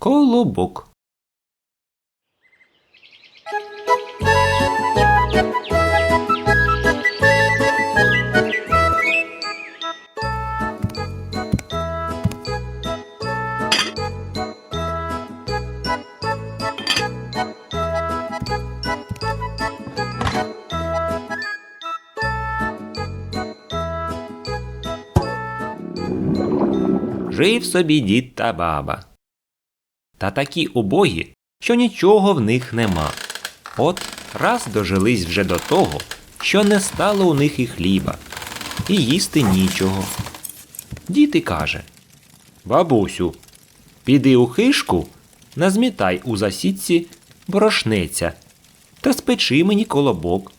Колобок. Жив собі дід та баба. Та такі убогі, що нічого в них нема. От раз дожились вже до того, що не стало у них і хліба, і їсти нічого. Дід і каже Бабусю, піди у хишку, назмітай у засідці борошнеця та спечи мені колобок.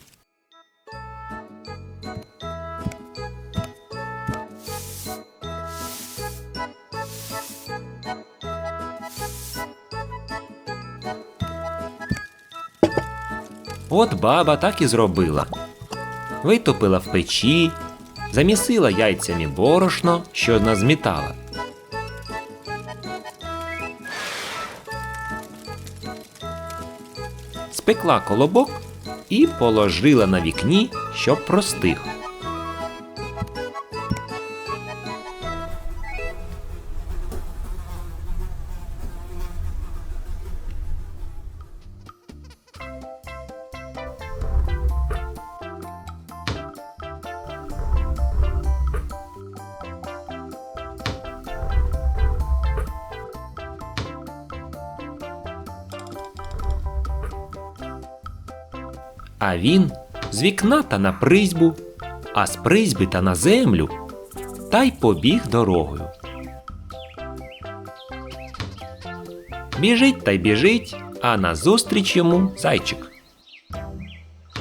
От баба так і зробила. Витопила в печі, замісила яйцями борошно, що назмітала. Спекла колобок і положила на вікні, щоб простих. А він з вікна та на призьбу, а з призьби та на землю, та й побіг дорогою. Біжить та й біжить, а назустріч йому зайчик.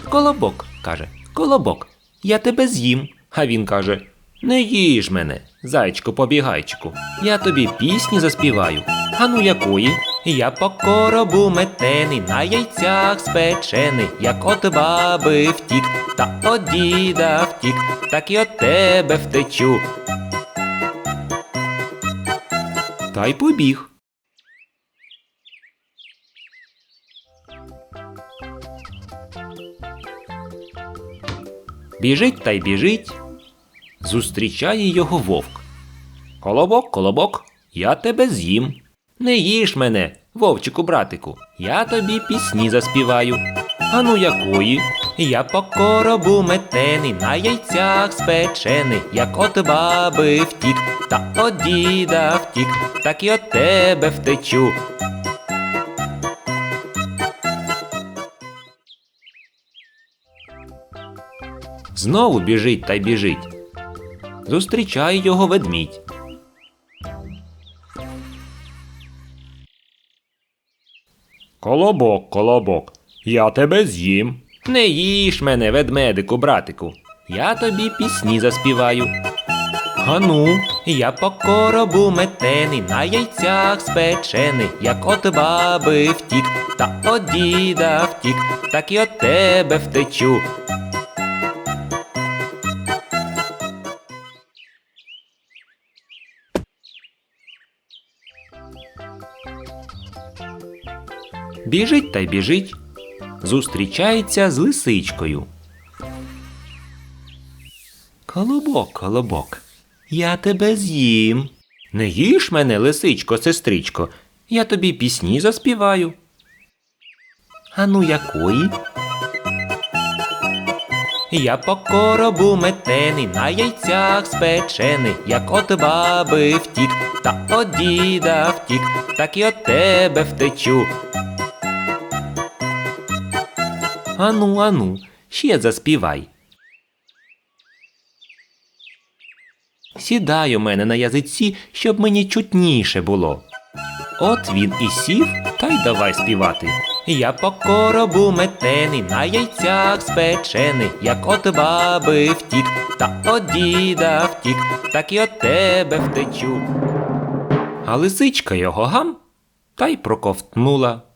Колобок, каже, колобок, я тебе з'їм. А він каже: Не їж мене, зайчику побігайчику, я тобі пісні заспіваю. А ну якої? Я по коробу метений, на яйцях спечений, як от баби втік, та от діда втік, так і от тебе втечу. Та й побіг. Біжить та й біжить. Зустрічає його вовк. Колобок, колобок, я тебе з'їм. Не їж мене, вовчику братику, я тобі пісні заспіваю. А ну якої? Я по коробу метений, на яйцях спечений, як от баби втік, та от діда втік, так і от тебе втечу. Знову біжить та й біжить. Зустрічає його ведмідь. Колобок, колобок, я тебе з'їм. Не їж мене, ведмедику, братику. Я тобі пісні заспіваю. Ану, я по коробу метений, на яйцях спечений, як от баби втік, та от діда втік, так і от тебе втечу. Біжить та й біжить. Зустрічається з лисичкою. Колобок, колобок, я тебе з'їм. Не їж мене, лисичко, сестричко, я тобі пісні заспіваю. А ну якої? Я по коробу метений, на яйцях спечений, як от баби втік, та от діда втік, так і от тебе втечу. Ану, ану, ще заспівай. Сідай у мене на язиці, щоб мені чутніше було. От він і сів, та й давай співати. Я по коробу метений, на яйцях спечений, як от баби втік, та от діда втік, так і от тебе втечу. А лисичка його гам та й проковтнула.